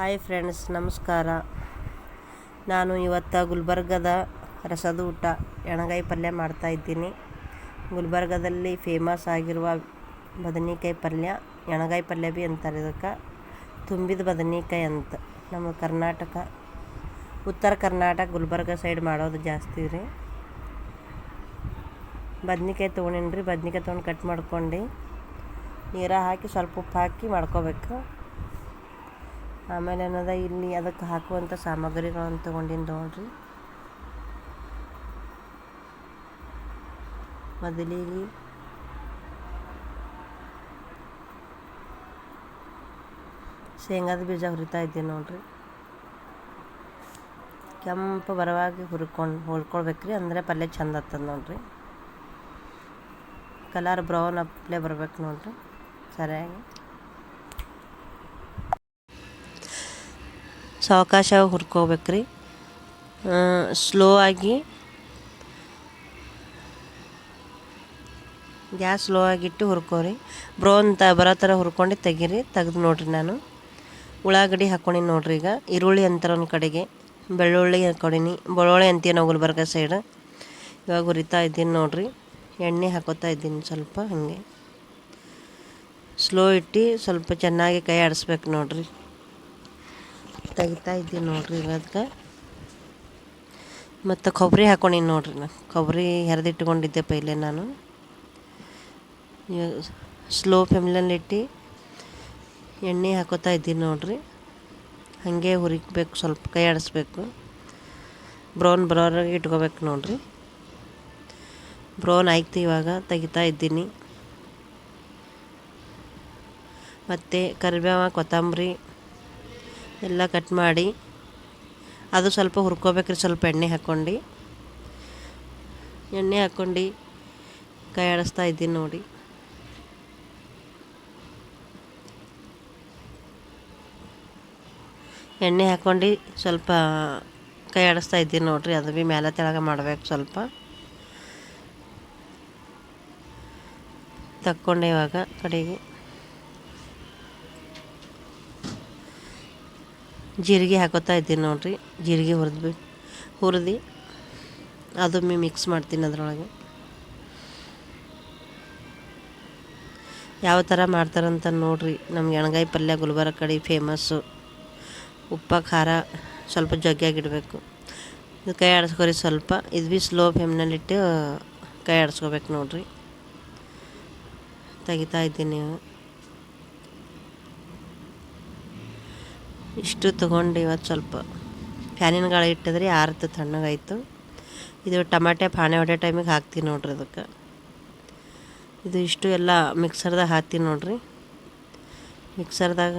Hi friends, ನಮಸ್ಕಾರ. ನಾನು ಇವತ್ತು ಗುಲ್ಬರ್ಗದ ರಸದ ಊಟ, ಎಣಗಾಯಿ ಪಲ್ಯ ಮಾಡ್ತಾಯಿದ್ದೀನಿ ಗುಲ್ಬರ್ಗದಲ್ಲಿ ಫೇಮಸ್ ಆಗಿರುವ ಬದನೆಕಾಯಿ ಪಲ್ಯ, ಎಣಗಾಯಿ ಪಲ್ಯ ಭೀ ಅಂತಾರೆ ಇದಕ್ಕೆ. ತುಂಬಿದ ಬದನೆಕಾಯಿ ಅಂತ. ನಮ್ಮ ಕರ್ನಾಟಕ, ಉತ್ತರ ಕರ್ನಾಟಕ ಗುಲ್ಬರ್ಗ ಸೈಡ್ ಮಾಡೋದು ಜಾಸ್ತಿ ರೀ. ಬದ್ನಿಕಾಯಿ ತೊಗೊಂಡಿನಿ ರೀ ಬದ್ನಿಕಾಯಿ ತೊಗೊಂಡು ಕಟ್ ಮಾಡ್ಕೊಂಡು. ನೀರ ಹಾಕಿ ಸ್ವಲ್ಪ ಉಪ್ಪು ಹಾಕಿ ಮಾಡ್ಕೋಬೇಕು. ಆಮೇಲೆ ಏನದ ಇಲ್ಲಿ ಅದಕ್ಕೆ ಹಾಕುವಂಥ ಸಾಮಗ್ರಿಗಳನ್ನು ತೊಗೊಂಡಿನಿ ನೋಡ್ರಿ. ಮೊದಲಿಗೆ ಶೇಂಗಾದ ಬೀಜ ಹುರಿತಾ ಇದ್ದೀನಿ ನೋಡ್ರಿ. ಕೆಂಪು ಬರವಾಗಿ ಹುರ್ಕೊಂಡು ಹೋಲ್ಕೊಳ್ಬೇಕ್ರಿ ರೀ ಅಂದರೆ ಪಲ್ಯ ಚಂದ ಆಗ್ತದೆ ನೋಡ್ರಿ. ಕಲರ್ ಬ್ರೌನ್ ಅಪ್ಲೆ ಬರ್ಬೇಕು ನೋಡ್ರಿ, ಸರಿಯಾಗಿ. ಸಾವಕಾಶ ಹುರ್ಕೋಬೇಕ್ರಿ. ಸ್ಲೋ ಆಗಿ. ಗ್ಯಾಸ್ ಸ್ಲೋ ಆಗಿಟ್ಟು ಹುರ್ಕೋರಿ. ಬ್ರೌನ್ ತ ಬರೋ ಥರ ಹುರ್ಕೊಂಡು ತೆಗೀರಿ, ತೆಗೆದು ನೋಡ್ರಿ ನಾನು. ಉಳ್ಳಾಗಡ್ಡಿ ಹಾಕ್ಕೊಂಡಿನಿ ನೋಡ್ರಿ ಈಗ. ಈರುಳ್ಳಿ ಅಂತಾರೆ ಒಂದು ಕಡೆಗೆ. ಬೆಳ್ಳುಳ್ಳಿ ಹಾಕ್ಕೊಂಡಿನಿ. ಬೆಳ್ಳುಳ್ಳಿ ಅಂತೀವಿ ನಾವು ಗುಲ್ಬರ್ಗ ಸೈಡ್ ಇವಾಗ ಹುರಿತಾ ಇದ್ದೀನಿ ನೋಡ್ರಿ. ಎಣ್ಣೆ ಹಾಕೋತಾ ಇದ್ದೀನಿ ಸ್ವಲ್ಪ ಹಾಗೆ. ಸ್ಲೋ ಇಟ್ಟು ಸ್ವಲ್ಪ ಚೆನ್ನಾಗಿ ಕೈ ಆಡಿಸ್ಬೇಕು ನೋಡ್ರಿ. ತೆಗಿತಾ ಇದ್ದೀನಿ ನೋಡ್ರಿ ಇವಾಗ. ಮತ್ತು ಕೊಬ್ಬರಿ ಹಾಕ್ಕೊಂಡಿನಿ ನೋಡ್ರಿ ನಾನು ಕೊಬ್ಬರಿ ಹೆರೆದಿಟ್ಕೊಂಡಿದ್ದೆ ಪೈಲೆ ನಾನು. ಸ್ಲೋ ಸ್ಲೋ ಫ್ಲೇಮ್ನಲ್ಲಿಟ್ಟು ಎಣ್ಣೆ ಹಾಕೋತಾ ಇದ್ದೀನಿ ನೋಡ್ರಿ. ಹಾಗೆ ಹುರಿಬೇಕು ಸ್ವಲ್ಪ ಕೈ ಆಡಿಸ್ಬೇಕು. ಬ್ರೌನ್ ಬ್ರೌನ್ ಇಟ್ಕೋಬೇಕು ನೋಡ್ರಿ. ಬ್ರೌನ್ ಆಯ್ತು ಇವಾಗ, ತೆಗಿತಾ ಇದ್ದೀನಿ. ಮತ್ತು ಕರಿಬೇವ ಕೊತ್ತಂಬರಿ. ಎಲ್ಲ ಕಟ್ ಮಾಡಿ, ಅದು ಸ್ವಲ್ಪ ಹುರ್ಕೋಬೇಕ್ರಿ, ಸ್ವಲ್ಪ ಎಣ್ಣೆ ಹಾಕ್ಕೊಂಡು ಎಣ್ಣೆ ಹಾಕ್ಕೊಂಡು ಕೈ ಆಡಿಸ್ತಾ ಇದ್ದೀನಿ ನೋಡಿ. ಎಣ್ಣೆ ಹಾಕ್ಕೊಂಡು ಸ್ವಲ್ಪ ಕೈ ಆಡಿಸ್ತಾ ಇದ್ದೀನಿ ನೋಡ್ರಿ, ಅದು ಭೀ ಮೇಲೆ ತೆಳಗೆ ಮಾಡಬೇಕು ಸ್ವಲ್ಪ. ತಕ್ಕೊಂಡೆ ಇವಾಗ ಕಡೆಗೆ. ಜೀರಿಗೆ ಹಾಕೋತಾ ಇದ್ದೀನಿ ನೋಡ್ರಿ, ಜೀರಿಗೆ ಹುರಿದ್ಬಿಟ್ಟು ಹುರಿದು ಅದು ಮೀ ಮಿಕ್ಸ್ ಮಾಡ್ತೀನಿ ಅದರೊಳಗೆ. ಯಾವ ಥರ ಮಾಡ್ತಾರಂತ ನೋಡಿರಿ, ನಮ್ಗೆ ಎಣ್ಗಾಯಿ ಪಲ್ಯ ಗುಲ್ಬರ್ಗ ಕಡೆ ಫೇಮಸ್ಸು ಉಪ್ಪ, ಖಾರ ಸ್ವಲ್ಪ ಜಗ್ಗಿಯಾಗಿಡಬೇಕು. ಇದು ಕೈ ಆಡಿಸ್ಕೊರಿ ಸ್ವಲ್ಪ, ಇದು ಭೀ ಸ್ಲೋ ಫ್ಲೇಮ್ನಲ್ಲಿಟ್ಟು ಕೈ ಆಡಿಸ್ಕೋಬೇಕು ನೋಡಿರಿ. ತೆಗಿತಾ ಇದ್ದೀನಿ. ಇಷ್ಟು ತೊಗೊಂಡು ಇವತ್ತು ಸ್ವಲ್ಪ ಫ್ಯಾನಿನ ಗಾಳಿ ಇಟ್ಟಿದ್ರೆ ಆರ್ತು ತಣ್ಣಗಾಯಿತು. ಇದು ಟಮಾಟೆ ಪಾಣೆ ಹೊಡೆ ಟೈಮಿಗೆ ಹಾಕ್ತೀನಿ ನೋಡ್ರಿ ಅದಕ್ಕೆ. ಇದು ಇಷ್ಟು ಎಲ್ಲ ಮಿಕ್ಸರ್ದಾಗ ಹಾಕ್ತೀನಿ ನೋಡ್ರಿ. ಮಿಕ್ಸರ್ದಾಗ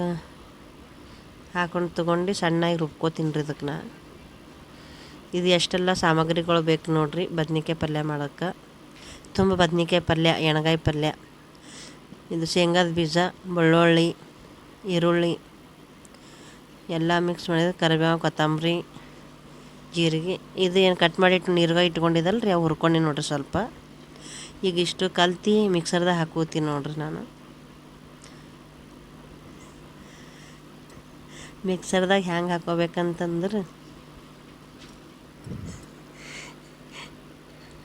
ಹಾಕೊಂಡು ತೊಗೊಂಡು ಸಣ್ಣಾಗಿ ರುಬ್ಕೋತೀನಿ ರೀ ಇದಕ್ಕೆ ನಾ. ಇದು ಎಷ್ಟೆಲ್ಲ ಸಾಮಗ್ರಿಗಳು ಬೇಕು ನೋಡ್ರಿ, ಬದ್ನಿಕಾಯಿ ಪಲ್ಯ ಮಾಡೋಕ್ಕೆ. ತುಂಬ ಬದ್ನಿಕಾಯಿ ಪಲ್ಯ, ಎಣ್ಗಾಯಿ ಪಲ್ಯ. ಇದು ಶೇಂಗಾದ ಬೀಜ, ಬೆಳ್ಳುಳ್ಳಿ, ಈರುಳ್ಳಿ ಎಲ್ಲ ಮಿಕ್ಸ್ ಮಾಡಿದ್ರೆ ಕರಿಬೇವು, ಕೊತ್ತಂಬರಿ, ಜೀರಿಗೆ. ಇದು ಏನು ಕಟ್ ಮಾಡಿ ಇಟ್ಟು ನೀರ್ಗೆ ಇಟ್ಕೊಂಡಿದ್ದಲ್ಲ ರೀ ಅವು ಹುರ್ಕೊಂಡು ನೋಡ್ರಿ ಸ್ವಲ್ಪ. ಈಗ ಇಷ್ಟು ಕಲ್ತಿ ಮಿಕ್ಸರ್ದಾಗ ಹಾಕೋತೀನಿ ನೋಡ್ರಿ ನಾನು. ಮಿಕ್ಸರ್ದಾಗ ಹೆಂಗೆ ಹಾಕೋಬೇಕಂತಂದ್ರೆ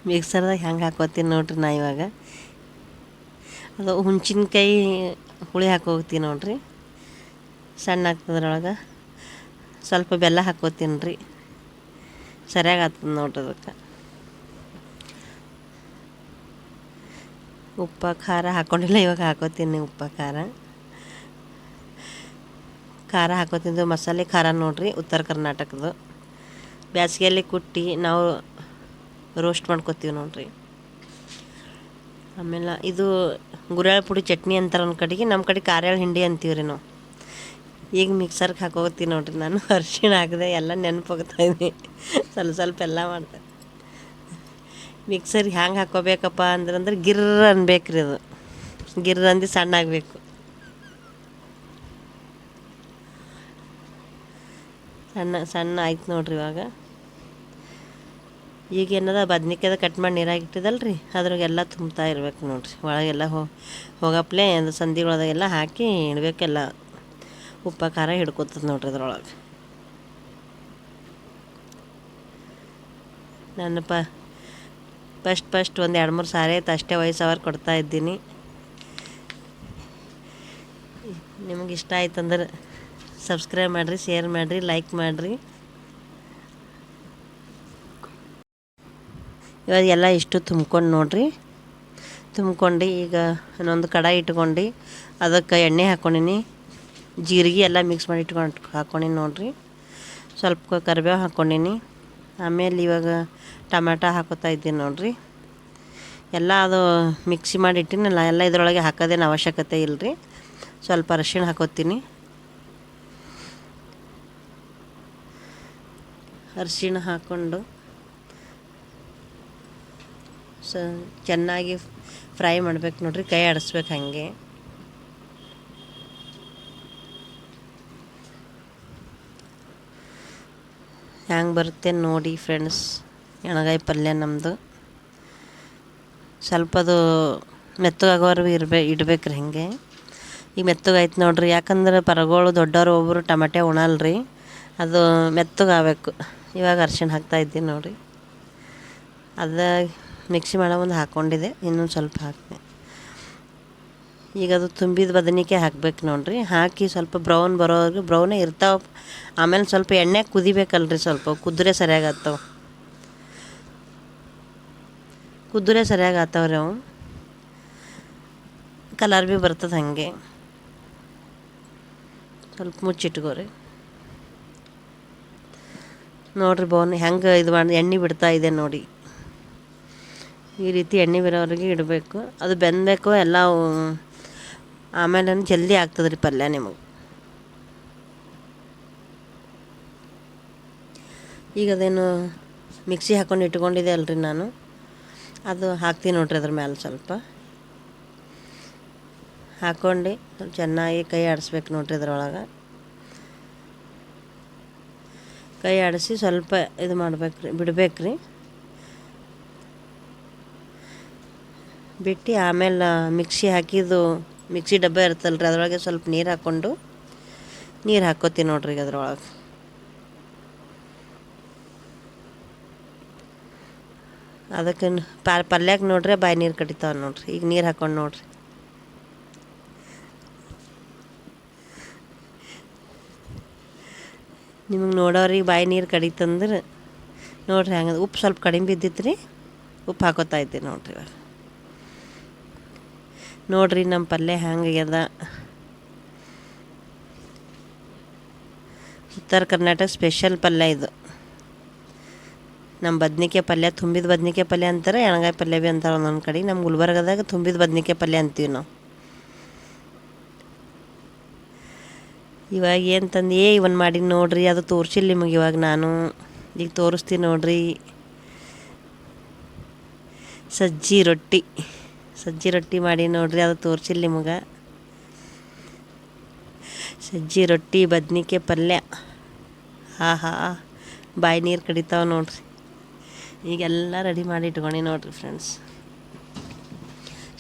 ಮಿಕ್ಸರ್ದಾಗ ಹೆಂಗೆ ಹಾಕೋತೀನಿ ನೋಡ್ರಿ ನಾ ಇವಾಗ. ಅದು ಹುಣ್ಸಿನ್ಕಾಯಿ ಹುಳಿ ಹಾಕೋಗ್ತೀನಿ ನೋಡ್ರಿ. ಸಣ್ಣ ಆಗ್ತದ್ರೊಳಗೆ ಸ್ವಲ್ಪ ಬೆಲ್ಲ ಹಾಕೋತೀನಿ ರೀ ಸರಿಯಾಗಿ ಆಗ್ತದೆ ನೋಡ್ರಿ ಅದಕ್ಕೆ. ಉಪ್ಪ, ಖಾರ ಹಾಕ್ಕೊಂಡಿಲ್ಲ ಇವಾಗ ಹಾಕೋತೀನಿ ಉಪ್ಪ, ಖಾರ. ಖಾರ ಹಾಕೋತಿದ್ದು ಮಸಾಲೆ, ಖಾರ ನೋಡ್ರಿ, ಉತ್ತರ ಕರ್ನಾಟಕದ್ದು. ಬೇಸಿಗೆಯಲ್ಲಿ ಕುಟ್ಟಿ ನಾವು ರೋಸ್ಟ್ ಮಾಡ್ಕೋತೀವಿ ನೋಡ್ರಿ. ಆಮೇಲೆ ಇದು ಗುರಾಳ ಪುಡಿ ಚಟ್ನಿ ಅಂತಾರೆ ಒಂದು ಕಡೆಗೆ ನಮ್ಮ ಕಡೆ ಕಾರ್ಯಾಳ ಹಿಂಡಿ ಅಂತೀವಿ ರೀ ನಾವು. ಈಗ ಮಿಕ್ಸರ್ಗೆ ಹಾಕೋಗ್ತೀನಿ ನೋಡ್ರಿ ನಾನು. ಅರ್ಶಿಣ ಹಾಕಿದೆ ಎಲ್ಲ ನೆನಪೋಗ್ತಾ ಇದ್ದೀನಿ. ಸ್ವಲ್ಪ ಸ್ವಲ್ಪ ಎಲ್ಲ ಮಾಡ್ದೆ. ಮಿಕ್ಸರ್ಗೆ ಹ್ಯಾಂಗೆ ಹಾಕೋಬೇಕಪ್ಪ ಅಂದ್ರೆ ಅಂದ್ರೆ ಗಿರ್ರ ಅನ್ಬೇಕು ರೀ ಅದು. ಗಿರ್ ಅಂದು ಸಣ್ಣ ಆಗಬೇಕು. ಸಣ್ಣ ಸಣ್ಣ ಆಯ್ತು ನೋಡ್ರಿ ಇವಾಗ. ಈಗ ಏನದ ಬದ್ನಿಕಾಯ್ದ ಕಟ್ ಮಾಡಿ ನೀರಾಗಿ ರೀ ಅದ್ರಾಗೆಲ್ಲ ತುಂಬ್ತಾ ಇರ್ಬೇಕು ನೋಡ್ರಿ. ಒಳಗೆಲ್ಲ ಹೋಗಪ್ಲೆ ಅದು ಸಂಧಿ ಒಳಗೆಲ್ಲ ಹಾಕಿ ಇಡಬೇಕೆಲ್ಲ. ಉಪ್ಪ ಖಾರ ಹಿಡ್ಕೊತದ ನೋಡ್ರಿ ಅದ್ರೊಳಗೆ ನನ್ನ ಪ, ಫಸ್ಟ್ ಫಸ್ಟ್ ಒಂದು ಎರಡು, ಮೂರು ಸಾರಿ ಆಯ್ತು ಅಷ್ಟೇ ವಯಸ್ಸು ಕೊಡ್ತಾ ಇದ್ದೀನಿ. ನಿಮಗೆ ಇಷ್ಟ ಆಯ್ತಂದ್ರೆ ಸಬ್ಸ್ಕ್ರೈಬ್ ಮಾಡಿರಿ, ಶೇರ್ ಮಾಡಿರಿ, ಲೈಕ್ ಮಾಡಿರಿ. ಇವಾಗ ಎಲ್ಲ ಇಷ್ಟು ತುಂಬ್ಕೊಂಡು ನೋಡಿರಿ. ತುಂಬ್ಕೊಂಡು ಈಗ ಇನ್ನೊಂದು ಕಡಾಯಿ ಇಟ್ಕೊಂಡು, ಅದಕ್ಕೆ ಎಣ್ಣೆ ಹಾಕ್ಕೊಂಡಿನಿ ಜೀರಿಗೆ ಎಲ್ಲ ಮಿಕ್ಸ್ ಮಾಡಿ ಇಟ್ಕೊಂಡು ಹಾಕ್ಕೊಂಡಿನಿ ನೋಡಿರಿ. ಸ್ವಲ್ಪ ಕರಿಬೇವು ಹಾಕ್ಕೊಂಡಿನಿ ಆಮೇಲೆ ಇವಾಗ ಟಮಾಟ ಹಾಕೋತಾ ಇದ್ದೀನಿ ನೋಡಿರಿ. ಎಲ್ಲ ಅದು ಮಿಕ್ಸಿ ಮಾಡಿ ಇಟ್ಟಿನಲ್ಲ, ಎಲ್ಲ ಇದರೊಳಗೆ ಹಾಕೋದೇನು ಅವಶ್ಯಕತೆ ಇಲ್ಲ ರೀ ಸ್ವಲ್ಪ ಅರಿಶಿಣ ಹಾಕೋತೀನಿ. ಅರಿಶಿಣ ಹಾಕ್ಕೊಂಡು ಸ ಚೆನ್ನಾಗಿ ಫ್ರೈ ಮಾಡ್ಬೇಕು ನೋಡ್ರಿ, ಕೈ ಆಡಿಸ್ಬೇಕು ಹಾಗೆ. ಹ್ಯಾಂಗೆ ಬರುತ್ತೆ ನೋಡಿ ಫ್ರೆಂಡ್ಸ್ ಎಣಗಾಯಿ ಪಲ್ಯ ನಮ್ಮದು ಸ್ವಲ್ಪ ಅದು ಮೆತ್ತಗಾಗೋವರೆಗೂ ಇರ್ಬೇ ಇಡ್ಬೇಕು ರೀ ಹಿಂಗೆ. ಈಗ ಮೆತ್ತಗಾಯ್ತು ನೋಡ್ರಿ, ಯಾಕಂದ್ರೆ ಪರಗೋಳು ದೊಡ್ಡವರು ಒಬ್ಬರು ಟಮಾಟೆ ಉಣಲ್ರಿ, ಅದು ಮೆತ್ತಗಾಗಬೇಕು. ಇವಾಗ ಅರ್ಶಿಣ ಹಾಕ್ತಾ ಇದ್ದೀನಿ ನೋಡಿರಿ. ಅದ ಮಿಕ್ಸಿ ಮಾಡೋ ಒಂದು ಹಾಕ್ಕೊಂಡಿದೆ ಇನ್ನೊಂದು ಸ್ವಲ್ಪ ಹಾಕಿದೆ ಈಗ ಅದು ತುಂಬಿದ ಬದನಿಕಾಯಿ ಹಾಕ್ಬೇಕು ನೋಡ್ರಿ. ಹಾಕಿ ಸ್ವಲ್ಪ ಬ್ರೌನ್ ಬರೋವರೆಗೆ ಬ್ರೌನೇ ಇರ್ತಾವೆ. ಆಮೇಲೆ ಸ್ವಲ್ಪ ಎಣ್ಣೆ ಕುದಿಬೇಕಲ್ರಿ ಸ್ವಲ್ಪ. ಕುದ್ರೆ ಸರಿಯಾಗಿ ಆಗ್ತಾವೆ. ಕುದ್ರೆ ಸರಿಯಾಗಿ ಅವು. ಕಲರ್ ಭೀ ಬರ್ತದೆ ಹಾಗೆ. ಸ್ವಲ್ಪ ಮುಚ್ಚಿಟ್ಕೋರಿ. ನೋಡ್ರಿ ಬೌನ್ ಹೆಂಗೆ ಇದು ಮಾಡಿ ಎಣ್ಣೆ ಬಿಡ್ತಾ ಇದೆ ನೋಡಿ. ಈ ರೀತಿ ಎಣ್ಣೆ ಬಿರೋವರೆಗೆ ಇಡಬೇಕು. ಅದು ಬೆಂದಬೇಕು ಎಲ್ಲ ಆಮೇಲೆ ಜಲ್ದಿ ಆಗ್ತದೆ ರೀ ಪಲ್ಯ ನಿಮಗೆ. ಈಗ ಅದೇನು ಮಿಕ್ಸಿ ಹಾಕೊಂಡು ಇಟ್ಕೊಂಡಿದ್ದೆ ಅಲ್ರಿ ನಾನು. ಅದು ಹಾಕ್ತೀನಿ ನೋಡ್ರಿ ಅದ್ರ ಮೇಲೆ ಸ್ವಲ್ಪ. ಹಾಕ್ಕೊಂಡು ಚೆನ್ನಾಗಿ ಕೈ ಆಡಿಸ್ಬೇಕು ನೋಡ್ರಿ ಅದ್ರೊಳಗೆ ಕೈ ಆಡಿಸಿ ಸ್ವಲ್ಪ ಇದು ಮಾಡ್ಬೇಕು ರೀ ಬಿಡ್ಬೇಕು ರೀ ಬಿಟ್ಟು ಆಮೇಲೆ ಮಿಕ್ಸಿ ಹಾಕಿದ್ದು ಮಿಕ್ಸಿ ಡಬ್ಬ ಇರ್ತಲ್ಲ ರೀ ಅದ್ರೊಳಗೆ ಸ್ವಲ್ಪ ನೀರು ಹಾಕ್ಕೊಂಡು ನೀರು ಹಾಕ್ಕೋತೀನಿ ನೋಡ್ರಿ ಈಗ ಅದ್ರೊಳಗೆ. ಅದಕ್ಕೆ ಪಲ್ಯಕ್ಕೆ ನೋಡ್ರಿ ಬಾಯಿ ನೀರು ಕಟ್ಟಿತಾವ ನೋಡ್ರಿ, ಈಗ ನೀರು ಹಾಕ್ಕೊಂಡು ನೋಡ್ರಿ. ನಿಮಗೆ ನೋಡೋರಿಗೆ ಬಾಯಿ ನೀರು ಕಡಿತಂದ್ರೆ ನೋಡ್ರಿ ಹಂಗೆ ಉಪ್ಪು ಸ್ವಲ್ಪ ಕಡಿಮೆ ಬಿದ್ದಿತ್ತು ರೀ ಉಪ್ಪು ಹಾಕೋತಾ ಇದ್ದೆ ನೋಡ್ರಿ ಇವಾಗ. ನೋಡ್ರಿ ನಮ್ಮ ಪಲ್ಯ ಹ್ಯಾಂಗಾಗ್ಯದ ಉತ್ತರ ಕರ್ನಾಟಕ ಸ್ಪೆಷಲ್ ಪಲ್ಯ ಇದು. ನಮ್ಮ ಬದ್ನಿಕಾಯಿ ಪಲ್ಯ, ತುಂಬಿದ ಬದ್ನಿಕಾಯಿ ಪಲ್ಯ ಅಂತಾರೆ, ಎಣಗಾಯಿ ಪಲ್ಯ ಭೀ ಅಂತಾರೆ ಒಂದೊಂದು ಕಡೆ. ನಮ್ಮ ಗುಲ್ಬರ್ಗದಾಗ ತುಂಬಿದ ಬದ್ನಿಕಾಯಿ ಪಲ್ಯ ಅಂತೀವಿ ನಾವು. ಇವಾಗ ಏನು ತಂದು, ಏ ಇವನ್ ಮಾಡಿ ನೋಡ್ರಿ, ಅದು ತೋರಿಸಿಲ್ಲ ನಿಮಗೆ ಇವಾಗ ನಾನು. ಈಗ ತೋರಿಸ್ತೀನಿ ನೋಡ್ರಿ. ಸಜ್ಜಿ ರೊಟ್ಟಿ. ಸಜ್ಜಿ ರೊಟ್ಟಿ ಮಾಡಿ ನೋಡ್ರಿ, ಅದು ತೋರಿಸಿಲ್ಲ ನಿಮಗೆ. ಸಜ್ಜಿ ರೊಟ್ಟಿ, ಬದ್ನಿಕಾಯಿ ಪಲ್ಯ. ಹಾ ಹಾ ಬಾಯಿ ನೀರು ಕಡಿತಾವ ನೋಡ್ರಿ. ಈಗೆಲ್ಲ ರೆಡಿ ಮಾಡಿ ಇಟ್ಕೊಂಡು ನೋಡ್ರಿ ಫ್ರೆಂಡ್ಸ್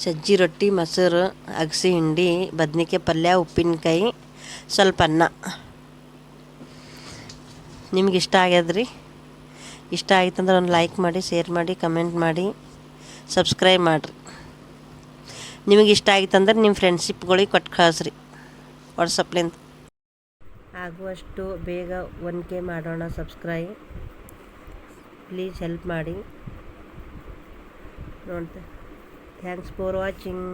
ಸಜ್ಜಿ ರೊಟ್ಟಿ, ಮೊಸರು, ಅಗಸಿ ಹಿಂಡಿ, ಬದ್ನಿಕಾಯಿ ಪಲ್ಯ, ಉಪ್ಪಿನಕಾಯಿ, ಸ್ವಲ್ಪ ಅನ್ನ. ನಿಮ್ಗೆ ಇಷ್ಟ ಆಗ್ಯದ್ರಿ? ಇಷ್ಟ ಆಯ್ತಂದ್ರೆ ಒಂದು ಲೈಕ್ ಮಾಡಿ ಶೇರ್ ಮಾಡಿ ಕಮೆಂಟ್ ಮಾಡಿ ಸಬ್ಸ್ಕ್ರೈಬ್ ಮಾಡಿರಿ. ನಿಮಗೆ ಇಷ್ಟ ಆಗಿತ್ತಂದ್ರೆ ನಿಮ್ಮ ಫ್ರೆಂಡ್ಶಿಪ್ಗಳಿಗೆ ಕೊಟ್ಟು ಕಳಿಸ್ರಿ. ವಾಟ್ಸಪ್ಲಿಂದ ಆಗುವಷ್ಟು ಬೇಗ ಒನ್ ಕೆ ಮಾಡೋಣ ಸಬ್ಸ್ಕ್ರೈಬ್ ಪ್ಲೀಸ್ ಹೆಲ್ಪ್ ಮಾಡಿ. ನೋಡ್ತೆ. Thanks for watching